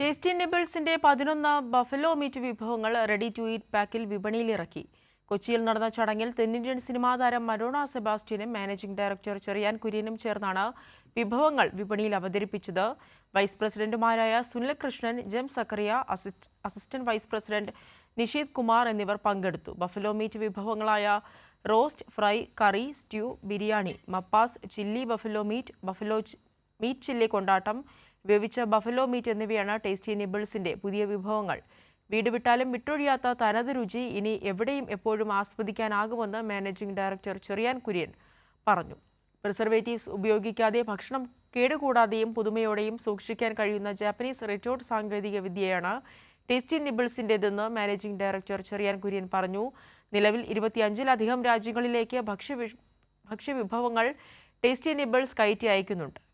Tasty നിബിൾസിന്റെ പതിനൊന്ന് buffalo meat വിഭവങ്ങൾ റെഡി ടു ഈറ്റ് പാക്കിൽ വിപണിയിലിറക്കി. കൊച്ചിയിൽ നടന്ന ചടങ്ങിൽ തെന്നിന്ത്യൻ സിനിമാ താരം മരോണ സെബാസ്റ്റ്യനും മാനേജിംഗ് ഡയറക്ടർ ചെറിയാൻ കുര്യനും ചേർന്നാണ് വിഭവങ്ങൾ വിപണിയിൽ അവതരിപ്പിച്ചത്. വൈസ് പ്രസിഡന്റുമാരായ Sunil Krishnan Jem Zachariah assistant vice president Nisheeth Kumar എന്നിവർ പങ്കെടുത്തു. Buffalo meat വിഭവങ്ങളായ roast fry curry stew biryani mappas chilli buffalo meat buffalo meat chilli കൊണ്ടാട്ടം വേവിച്ച ബഫലോ മീറ്റ് എന്നിവയാണ് ടേസ്റ്റി നിബിൾസിന്റെ പുതിയ വിഭവങ്ങൾ. വീട് വിട്ടാലും വിട്ടൊഴിയാത്ത തനത് രുചി ഇനി എവിടെയും എപ്പോഴും ആസ്വദിക്കാനാകുമെന്ന് മാനേജിംഗ് ഡയറക്ടർ ചെറിയാൻ കുര്യൻ പറഞ്ഞു. പ്രിസർവേറ്റീവ്സ് ഉപയോഗിക്കാതെ ഭക്ഷണം കേടുകൂടാതെയും പുതുമയോടെയും സൂക്ഷിക്കാൻ കഴിയുന്ന ജാപ്പനീസ് റിറ്റോർട്ട് സാങ്കേതിക വിദ്യയാണ് ടേസ്റ്റി നിബിൾസിന്റെതെന്ന് മാനേജിംഗ് ഡയറക്ടർ ചെറിയാൻ കുര്യൻ പറഞ്ഞു. നിലവിൽ ഇരുപത്തിയഞ്ചിലധികം രാജ്യങ്ങളിലേക്ക് ഭക്ഷ്യ ഭക്ഷ്യവിഭവങ്ങൾ ടേസ്റ്റി നിബിൾസ് കയറ്റി അയക്കുന്നുണ്ട്.